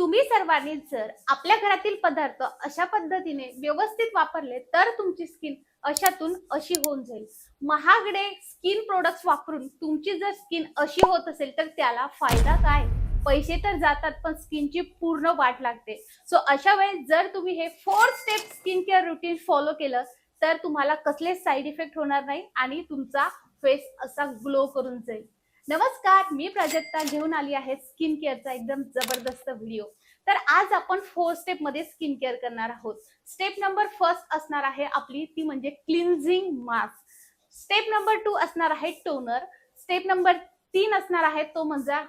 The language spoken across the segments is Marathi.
तुम्ही सर्वांनी जर आपल्या घरातील पदार्थ अशा पद्धतीने व्यवस्थित वापरले तर तुमची स्किन अशातून अशी होऊन जाईल. महागडे स्किन प्रोडक्ट्स वापरून तुमची जर स्किन अशी होत असेल तर त्याला फायदा काय? पैसे तर जातात पण स्किनची पूर्ण वाट लागते. सो अशा वेळेस जर तुम्ही हे four step skin care routine follow केलं तर तुम्हाला कसलेच साईड इफेक्ट होणार नाही आणि तुमचा फेस असा ग्लो करून जाईल. नमस्कार मी प्राजक्ता घेऊन आली आहे स्किन केअरचा एकदम जबरदस्त व्हिडिओ तर आज आपण फोर स्टेपमध्ये स्किन केअर करणार आहोत. स्टेप नंबर फर्स्ट असणार आहे आपली ती म्हणजे cleansing mask step number two असणार आहे टोनर स्टेप नंबर तीन असणार आहे तो म्हणजे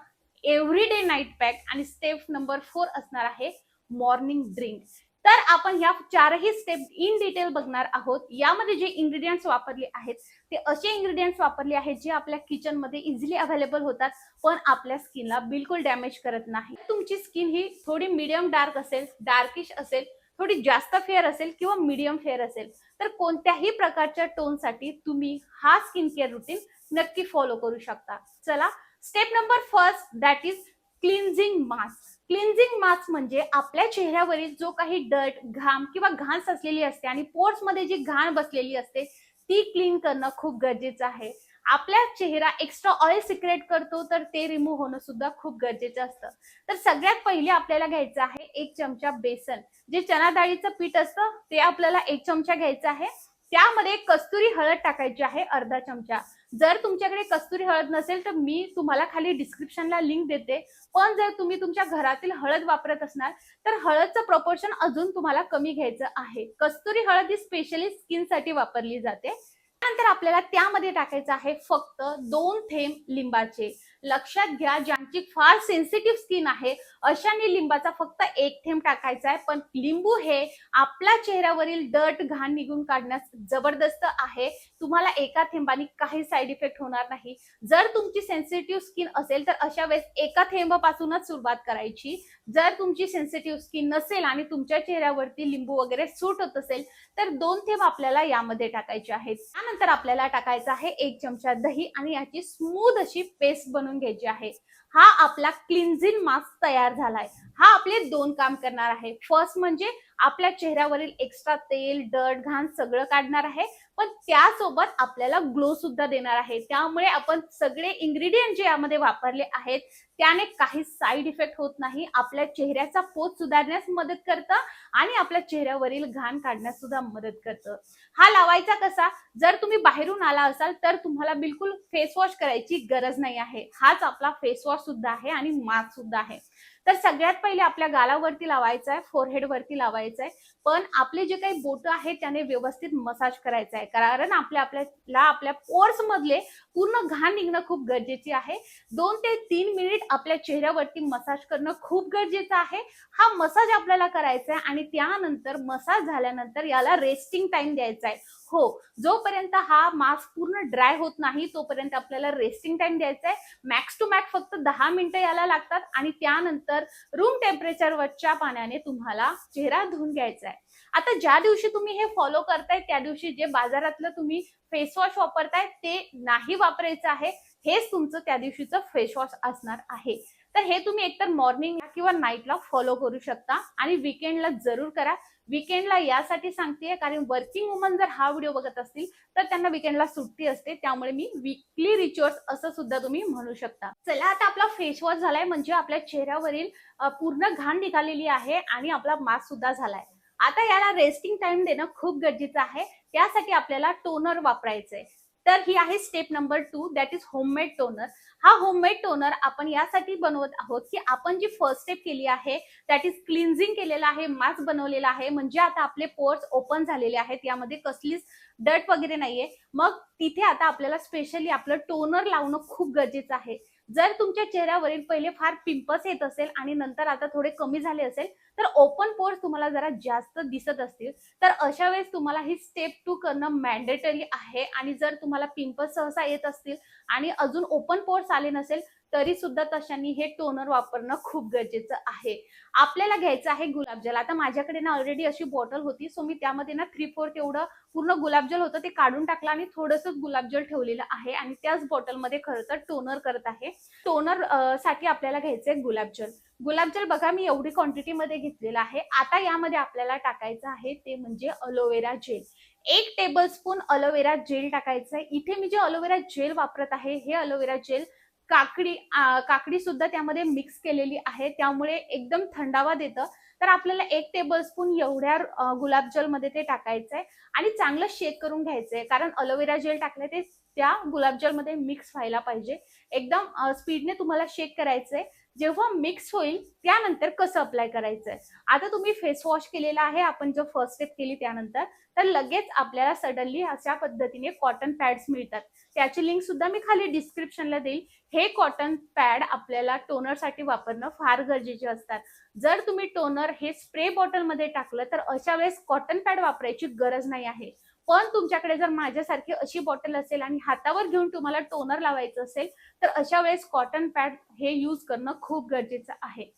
एव्हरी डे नाईट पॅक आणि स्टेप नंबर फोर असणार आहे मॉर्निंग ड्रिंक तर आपण या चारही स्टेप इन डिटेल बघणार आहोत. यामध्ये जे इन्ग्रेडियंट्स वापरले आहेत ते असे इन्ग्रेडियंट्स वापरले आहेत जे आपल्या किचनमध्ये इझिली अवेलेबल होतात पण आपल्या स्किनला बिलकुल डॅमेज करत नाही. तुमची स्किन ही थोडी मिडियम डार्क असेल डार्किश असेल थोडी जास्त फेअर असेल किंवा मिडियम फेअर असेल तर कोणत्याही प्रकारच्या टोनसाठी तुम्ही हा स्किन केअर रुटीन नक्की फॉलो करू शकता. चला step number first that is cleansing mask cleansing mask म्हणजे आपल्या चेहऱ्यावरील जो काही डर्ट घाम किंवा घाण साचलेली असते आणि पोर्ट्समध्ये जी घाण बसलेली असते ती क्लीन करणं खूप गरजेचं आहे. आपला चेहरा एक्स्ट्रा ऑइल सिक्रेट करतो तर ते रिमूव्ह होणं सुद्धा खूप गरजेचं असतं. तर सगळ्यात पहिले आपल्याला घ्यायचं आहे एक चमचा बेसन. जे चना डाळीचं पीठ असतं ते आपल्याला एक चमचा घ्यायचं आहे. त्यामध्ये कस्तुरी हळद टाकायची आहे अर्धा चमचा. जर तुमच्याकडे कस्तुरी हळद नसेल तर मी तुम्हाला खाली डिस्क्रिप्शनला लिंक देते. पण जर तुम्ही तुमच्या घरातील हळद वापरत असणार तर हळदचं प्रपोर्शन अजून तुम्हाला कमी घ्यायचं आहे. कस्तुरी हळद ही स्पेशली स्किनसाठी वापरली जाते. त्यानंतर आपल्याला त्यामध्ये टाकायचं आहे फक्त दोन थेंब लिंबाचे. लक्षात घ्या ज्यांची फार सेन्सिटिव्ह स्किन आहे अशाने लिंबाचा फक्त एक थेंब टाकायचा आहे. पण लिंबू हे आपल्या चेहऱ्यावरील डर्ट घाण निघून काढण्यास जबरदस्त आहे. तुम्हाला एका थेंबाने काही साईड इफेक्ट होणार नाही. जर तुमची सेन्सिटिव्ह स्किन असेल तर अशा वेळेस एका थेंबापासूनच सुरुवात करायची. जर तुमची सेन्सिटिव्ह स्किन नसेल आणि तुमच्या चेहऱ्यावरती लिंबू वगैरे सूट होत असेल तर दोन थेंब आपल्याला यामध्ये टाकायचे आहेत. त्यानंतर आपल्याला टाकायचं आहे एक चमचा दही आणि याची स्मूथ अशी पेस्ट बनवून घ्यायची आहे. हा आपला क्लिन्झिंग मास्क तयार झालाय. हा आपले दोन काम करणार आहे. फर्स्ट म्हणजे आपल्या चेहऱ्यावरील एक्स्ट्रा तेल डट घाण सगळं काढणार आहे. पण त्यासोबत आपल्याला ग्लो सुद्धा देणार आहे. त्यामुळे आपण सगळे इन्ग्रेडियंट जे यामध्ये वापरले आहेत त्याने काही साईड इफेक्ट होत नाही. आपल्या चेहऱ्याचा पोत सुधारण्यास मदत करतं आणि आपल्या चेहऱ्यावरील घाण काढण्यास सुद्धा मदत करतं. हा लावायचा कसा? जर तुम्ही बाहेरून आला असाल तर तुम्हाला बिलकुल फेस वॉश करायची गरज नाही आहे. हाच आपला फेस वॉश सुद्धा आहे आणि मास्क सुद्धा आहे. तर सगळ्यात पहिले आपल्या गालावरती लावायचं आहे फोरहेड वरती लावायचं आहे पण आपले जे काही बोट आहेत त्याने व्यवस्थित मसाज करायचं आहे कारण आपल्या आपल्याला आपल्या पोर्स मधले पूर्ण घाण निघणं खूप गरजेचे आहे. दोन ते तीन मिनिट आपल्या चेहऱ्यावरती मसाज करणं खूप गरजेचं आहे. हा मसाज आपल्याला करायचा आहे आणि त्यानंतर मसाज झाल्यानंतर याला रेस्टिंग टाइम द्यायचा आहे हो जोपर्यंत हा मास्क पूर्ण ड्राय होत नाही तोपर्यंत आपल्याला रेस्टिंग टाइम द्यायचा आहे मॅक्स टू मॅक्स फक्त दहा मिनिटं याला लागतात आणि त्यानंतर तर रूम टेम्परेचरवरच्या पाण्याने तुम्हाला चेहरा धुवून घ्यायचा आहे. आता ज्या दिवशी तुम्ही हे फॉलो करताय त्या दिवशी जे बाजारातलं तुम्ही फेसवॉश वापरताय ते नाही वापरायचं आहे. हेच तुमचं त्या दिवशीचं फेसवॉश असणार आहे. तर हे तुम्ही एकतर मॉर्निंग किंवा नाईटला फॉलो करू शकता आणि विकेंडला जरूर करा. विकेंडला यासाठी सांगतेय कारण वर्किंग वुमन जर हा व्हिडिओ बघत असतील तर त्यांना विकेंडला सुट्टी असते. त्यामुळे मी विकली रिच्युअल्स असं सुद्धा तुम्ही म्हणू शकता. चला आता आपला फेस वॉश झालाय. म्हणजे आपल्या चेहऱ्यावरील पूर्ण घाण निघालेली आहे आणि आपला मास्क सुद्धा झालाय. आता याला रेस्टिंग टाइम देणं खूप गरजेचं आहे. त्यासाठी आपल्याला टोनर वापरायचंय. तर ही आहे step number two that is homemade toner हा होममेड टोनर आपण यासाठी बनवत आहोत की आपण जी फर्स्ट स्टेप केली आहे दॅट इज क्लिन्झिंग केलेलं आहे मास्क बनवलेला आहे म्हणजे आता आपले पोर्स ओपन झालेले आहेत यामध्ये कसलीच डट वगैरे नाहीये. मग तिथे आता आपल्याला स्पेशली आपलं टोनर लावणं खूप गरजेचं आहे. जर तुमच्या चेहऱ्यावरील पहिले फार पिंपल्स येत असेल आणि नंतर आता थोडे कमी झाले असेल तर ओपन पोर्स तुम्हाला जरा जास्त दिसत असतील. तर अशा वेळेस तुम्हाला ही स्टेप टू करणं मॅन्डेटरी आहे. आणि जर तुम्हाला पिंपल्स सहसा येत असतील आणि अजून ओपन पोर्स आले नसेल तरी सुद्धा तशांनी हे टोनर वापरणं खूप गरजेचं आहे. आपल्याला घ्यायचं आहे गुलाबजल आता माझ्याकडे ना ऑलरेडी अशी बॉटल होती सो मी त्यामध्ये ना थ्री फोर्थ एवढं पूर्ण गुलाबजल होतं ते काढून टाकलं आणि थोडस गुलाबजल ठेवलेलं आहे. आणि त्याच बॉटलमध्ये खरं तर टोनर करत आहे. टोनरसाठी आपल्याला घ्यायचंय गुलाबजल गुलाबजल बघा मी एवढी क्वांटिटी मध्ये घेतलेलं आहे. आता यामध्ये आपल्याला टाकायचं आहे ते म्हणजे अलोवेरा जेल एक टेबल स्पून अलोवेरा जेल टाकायचं आहे. इथे मी जे अलोवेरा जेल वापरत आहे हे अलोवेरा जेल काकडी काकडी सुद्धा त्यामध्ये मिक्स केलेली आहे. त्यामुळे एकदम थंडावा देतं. तर आपल्याला एक टेबल स्पून एवढ्या अ, गुलाबजलमध्ये ते टाकायचं आहे. आणि चांगलं शेक करून घ्यायचं आहे. कारण अलोवेरा जेल टाकलं ते त्या गुलाबजलमध्ये मिक्स व्हायला पाहिजे. एकदम स्पीडने तुम्हाला शेक करायचंय जेव्हा मिक्स होईल त्यानंतर कसं अप्लाय करायचंय? आता तुम्ही फेस वॉश केलेला आहे आपण जो फर्स्ट स्टेप केली त्यानंतर तर लगेच आपल्याला सडनली अशा पद्धतीने कॉटन पॅड्स मिळतात. त्याची लिंक सुद्धा मी खाली डिस्क्रिप्शनला देईल. हे कॉटन पॅड आपल्याला टोनरसाठी वापरणं फार गरजेचे असतात. जर तुम्ही टोनर हे स्प्रे बॉटलमध्ये टाकलं तर अशा वेळेस कॉटन पॅड वापरायची गरज नाही आहे. पण तुमच्याकडे जर माझ्यासारखी अशी बॉटल असेल आणि हातावर घेऊन तुम्हाला टोनर लावायचं असेल तर अशा वेळेस कॉटन पॅड हे यूज करणं खूप गरजेचं आहे.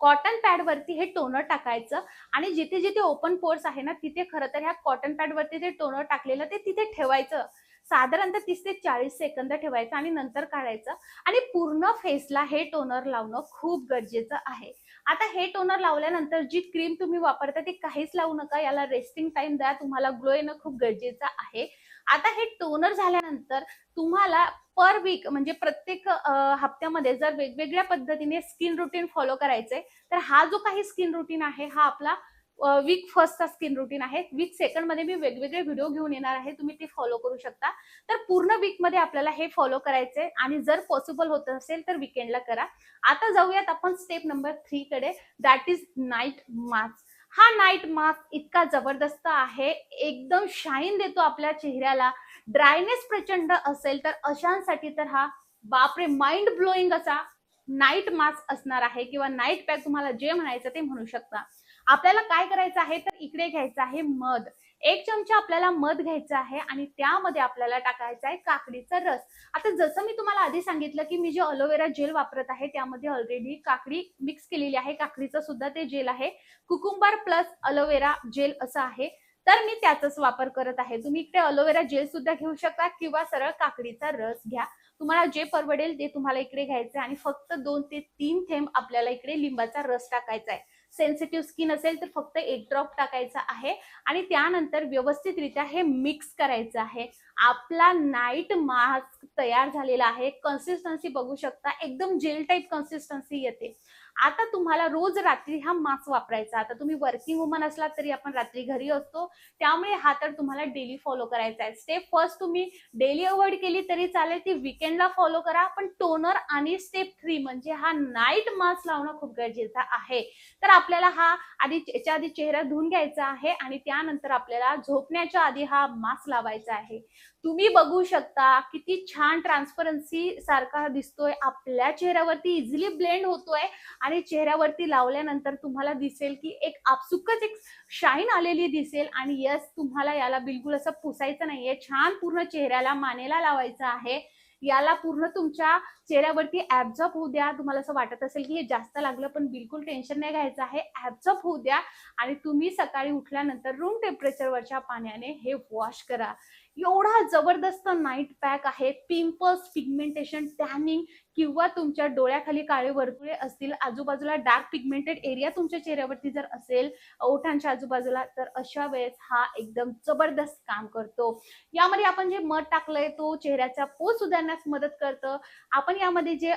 कॉटन पॅड वरती हे टोनर टाकायचं आणि जिथे जिथे ओपन पोर्स आहे ना तिथे खरं तर ह्या कॉटन पॅड वरती जे टोनर टाकलेलं ते तिथे ठेवायचं. साधारणतः तीस ते चाळीस सेकंद ठेवायचं आणि नंतर काढायचं. आणि पूर्ण फेसला हे टोनर लावणं खूप गरजेचं आहे. आता हे टोनर लावल्यानंतर जी क्रीम तुम्ही वापरता ती काहीच लावू नका. याला रेस्टिंग टाइम द्या. तुम्हाला ग्लो येणं खूप गरजेचं आहे. आता हे टोनर झाल्यानंतर तुम्हाला पर वीक म्हणजे प्रत्येक हप्त्यामध्ये जर वेगवेगळ्या पद्धतीने स्किन रुटीन फॉलो करायचंय तर हा जो काही स्किन रुटीन आहे हा आपला वीक फर्स्टचा स्किन रुटीन आहे. वीक सेकंडमध्ये मी वेगवेगळे व्हिडिओ घेऊन येणार आहे. तुम्ही ते फॉलो करू शकता. तर पूर्ण वीकमध्ये आपल्याला हे फॉलो करायचे आणि जर पॉसिबल होत असेल तर विकेंडला करा. आता जाऊयात आपण स्टेप नंबर थ्री कडे. दॅट इज नाईट मास्क हा नाईट मास्क इतका जबरदस्त आहे. एकदम शाईन देतो आपल्या चेहऱ्याला. ड्रायनेस प्रचंड असेल तर अशांसाठी तर हा बापरे माइंड ब्लोईंग असा नाईट मास्क असणार आहे. किंवा नाईट पॅक तुम्हाला जे म्हणायचं ते म्हणू शकता. आपल्याला काय करायचं आहे तर इकडे घ्यायचं आहे मध. एक चमचा आपल्याला मध घ्यायचा आहे आणि त्यामध्ये आपल्याला टाकायचा आहे काकडीचा रस. आता जसं मी तुम्हाला आधी सांगितलं की मी जे अलोवेरा जेल वापरत आहे त्यामध्ये ऑलरेडी काकडी मिक्स केलेली आहे. काकडीचं सुद्धा ते जेल आहे. कुकुंबर प्लस अलोवेरा जेल असं आहे. तर मी त्याचाच वापर करत आहे. तुम्ही इकडे अलोवेरा जेल सुद्धा घेऊ शकता किंवा सरळ काकडीचा रस घ्या. तुम्हाला जे परवडेल ते तुम्हाला इकडे घ्यायचं आहे आणि फक्त दोन ते तीन थेंब आपल्याला इकडे लिंबाचा रस टाकायचा आहे. सेन्सिटिव्ह स्किन असेल तर फक्त एक ड्रॉप टाकायचा आहे. आणि त्यानंतर व्यवस्थितरित्या हे मिक्स करायचं आहे. आपला नाईट मास्क तयार झालेला आहे. कन्सिस्टन्सी बघू शकता. एकदम जेल टाईप कन्सिस्टन्सी येते. आता तुम्हाला रोज रात्री हा मास्क वापरायचा आता तुम्ही वर्किंग वुमन असलात तरी आपण रात्री घरी असतो त्यामुळे हा तर तुम्हाला डेली फॉलो करायचा आहे. स्टेप फर्स्ट तुम्ही डेली अवॉइड केली तरी चालेल ती विकेंडला फॉलो करा पण टोनर आणि स्टेप थ्री म्हणजे हा नाईट मास्क लावणं खूप गरजेचं आहे. तर आपल्याला हा आधी याच्या आधी चेहरा धुवून घ्यायचा आहे आणि त्यानंतर आपल्याला झोपण्याच्या आधी हा मास्क लावायचा आहे. तुम्ही बघू शकता किती छान ट्रान्सपरन्सी सारखा दिसतोय. आपल्या चेहऱ्यावरती इझिली ब्लेंड होतोय आणि चेहऱ्यावरती लावल्यानंतर तुम्हाला दिसेल की एक आपसुकच एक शाईन आलेली दिसेल आणि यस तुम्हाला याला बिलकुल असं पुसायचं नाहीये. छान पूर्ण चेहऱ्याला मानेला लावायचं आहे. याला पूर्ण तुमच्या चेहऱ्यावरती ऍब्झॉर्ब होऊ द्या. तुम्हाला असं वाटत असेल की हे जास्त लागलं पण बिलकुल टेन्शन नाही घ्यायचं आहे. ऍब्झॉर्ब होऊ द्या आणि तुम्ही सकाळी उठल्यानंतर रूम टेम्परेचरवरच्या पाण्याने हे वॉश करा. एवढा जबरदस्त नाईट पॅक आहे. पिंपल्स पिगमेंटेशन टॅनिंग किंवा तुमच्या डोळ्याखाली काळे वर्तुळे असतील आजूबाजूला डार्क पिगमेंटेड एरिया तुमच्या चेहऱ्यावरती जर असेल ओठांच्या आजूबाजूला तर अशा वेळेस हा एकदम जबरदस्त काम करतो. यामध्ये आपण जे मध टाकलंय तो चेहऱ्याचा पोत सुधारण्यास मदत करतं. आपण यामध्ये जे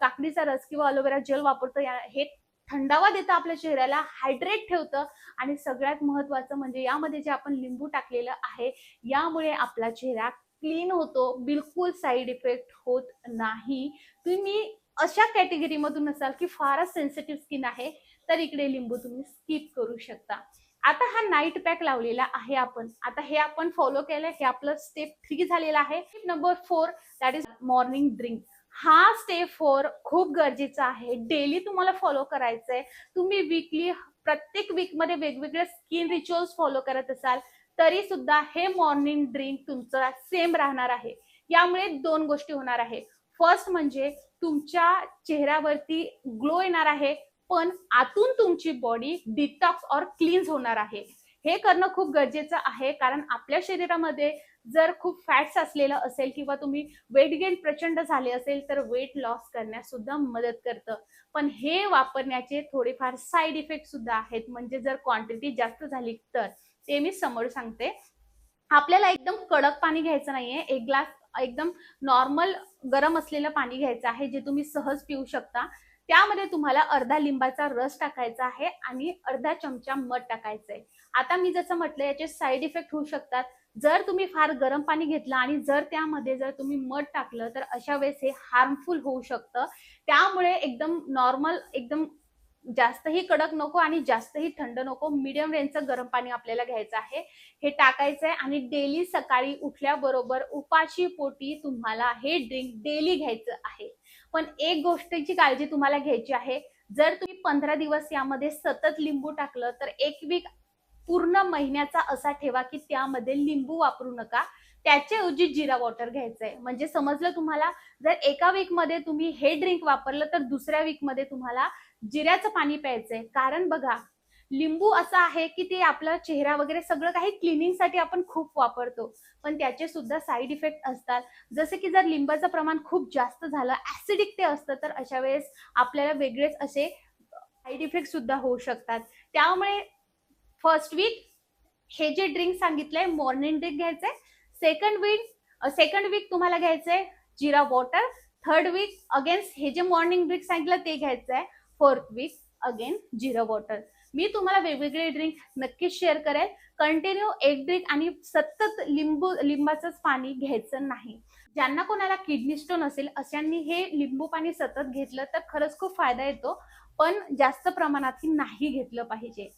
काकडीचा रस किंवा अलोवेरा जेल वापरतो या- हे थंडावा देतं आपल्या चेहऱ्याला हायड्रेट ठेवतं. आणि सगळ्यात महत्वाचं म्हणजे यामध्ये जे आपण लिंबू टाकलेलं आहे यामुळे आपला चेहरा क्लीन होतो. बिलकुल साईड इफेक्ट होत नाही. तुम्ही अशा कॅटेगरीमधून असाल की फारच सेन्सिटिव्ह स्किन आहे तर इकडे लिंबू तुम्ही स्किप करू शकता. आता हा नाईट पॅक लावलेला आहे आपण. आता हे आपण फॉलो केलं हे आपलं स्टेप थ्री झालेलं आहे. Number four that is morning drink हा स्टेप फोर खूप गरजेचा आहे. डेली तुम्हाला फॉलो करायचं आहे तुम्ही वीकली प्रत्येक वीकमध्ये वेगवेगळे स्किन रिच्युअल्स फॉलो करत असाल तरी सुद्धा हे मॉर्निंग ड्रिंक तुमचं सेम राहणार आहे. यामुळे दोन गोष्टी होणार आहे. फर्स्ट म्हणजे तुमच्या चेहऱ्यावरती ग्लो येणार आहे पण आतून तुमची बॉडी डिटॉक्स और क्लीन्स होणार आहे. हे करणं खूप गरजेचं आहे. कारण आपल्या शरीरामध्ये जर खूप फॅट्स असलेलं असेल किंवा तुम्ही वेट गेन प्रचंड झाले असेल तर वेट लॉस करण्यास सुद्धा मदत करतं. पण हे वापरण्याचे थोडेफार साईड इफेक्ट सुद्धा आहेत. म्हणजे जर क्वांटिटी जास्त झाली तर ते मी समोर सांगते. आपल्याला एकदम कडक पाणी घ्यायचं नाहीये. एक ग्लास एकदम नॉर्मल गरम असलेलं पाणी घ्यायचं आहे जे तुम्ही सहज पिऊ शकता. त्यामध्ये तुम्हाला अर्धा लिंबाचा रस टाकायचा आहे आणि अर्धा चमचा मध टाकायचं आहे आता मी जसं म्हटलं याचे साईड इफेक्ट होऊ शकतात. जर तुम्ही फार गरम पाणी घेतलं आणि जर त्यामध्ये जर तुम्ही मध टाकलं तर अशा वेळेस हे हार्मफुल होऊ शकतं. त्यामुळे एकदम नॉर्मल एकदम जास्तही कडक नको आणि जास्तही थंड नको मीडियम रेंजचं गरम पाणी आपल्याला घ्यायचं आहे. हे टाकायचं आहे आणि डेली सकाळी उठल्याबरोबर उपाशी पोटी तुम्हाला हे ड्रिंक डेली घ्यायचं आहे. पण एक गोष्टीची काळजी तुम्हाला घ्यायची आहे. जर तुम्ही पंधरा दिवस यामध्ये सतत लिंबू टाकलं तर एक वीक पूर्ण महिन्याचा असा ठेवा की त्यामध्ये लिंबू वापरू नका. त्याच्याऐवजी जिरा वॉटर घ्यायचंय. आहे म्हणजे समजलं तुम्हाला? जर एका वीकमध्ये तुम्ही हे ड्रिंक वापरलं तर दुसऱ्या वीकमध्ये तुम्हाला जिऱ्याचं पाणी प्यायचंय. कारण बघा लिंबू असं आहे की ते आपला चेहरा वगैरे सगळं काही क्लिनिंगसाठी आपण खूप वापरतो. पण त्याचे सुद्धा साईड इफेक्ट असतात. जसे की जर लिंबाचं प्रमाण खूप जास्त झालं ऍसिडिक ते असतं तर अशा वेळेस आपल्याला वेगळेच असे साईड इफेक्ट सुद्धा होऊ शकतात. त्यामुळे फर्स्ट वीक हे जे ड्रिंक सांगितलंय मॉर्निंग ड्रिंक घ्यायचंय. सेकंड वीक सेकंड वीक तुम्हाला घ्यायचंय जिरा वॉटर थर्ड वीक अगेन्स्ट हे जे मॉर्निंग ड्रिंक सांगितलं ते घ्यायचंय फोर्थ वीक अगेन जिरा वॉटर मी तुम्हाला वेगवेगळे ड्रिंक नक्कीच शेअर करेल कंटिन्यू एक ड्रिंक आणि सतत लिंबू लिंबाचंच पाणी घ्यायचं नाही. ज्यांना कोणाला किडनी स्टोन असेल अशांनी हे लिंबू पाणी सतत घेतलं तर खरंच खूप फायदा येतो. पण जास्त प्रमाणात नाही घेतलं पाहिजे.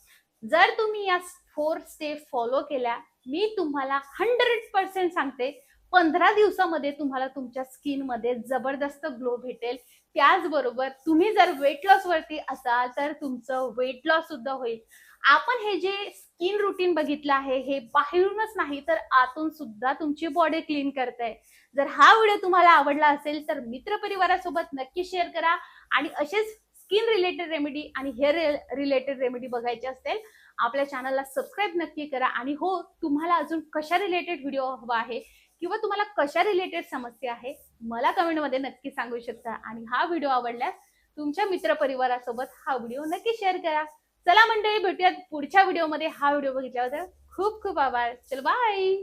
जर तुम्ही या फोर स्टेप फॉलो केल्या मी तुम्हाला हंड्रेड पर्सेंट सांगते पंधरा दिवसामध्ये तुम्हाला तुमच्या स्किनमध्ये जबरदस्त ग्लो भेटेल. त्याचबरोबर तुम्ही जर वेट लॉस वरती असाल तर तुमचं वेट लॉस सुद्धा होईल. आपण हे जे स्किन रुटीन बघितलं आहे हे बाहेरूनच नाही तर आतून सुद्धा तुमची बॉडी क्लीन करते जर हा व्हिडिओ तुम्हाला आवडला असेल तर मित्रपरिवारासोबत नक्की शेअर करा आणि असेच स्किन रिलेटेड रेमेडी आणि हेअर रिलेटेड रेमेडी बघायचे असेल आपल्या चॅनलला सबस्क्राईब नक्की करा. आणि हो तुम्हाला अजून कशा रिलेटेड व्हिडिओ हवा आहे किंवा तुम्हाला कशा रिलेटेड समस्या आहे मला कमेंटमध्ये नक्की सांगू शकता. आणि हा व्हिडिओ आवडल्यास तुमच्या मित्रपरिवारासोबत हा व्हिडिओ नक्की शेअर करा. चला मंडळी भेटूयात पुढच्या व्हिडिओमध्ये हा व्हिडिओ बघितल्याबद्दल खूप खूप आभार. चल बाय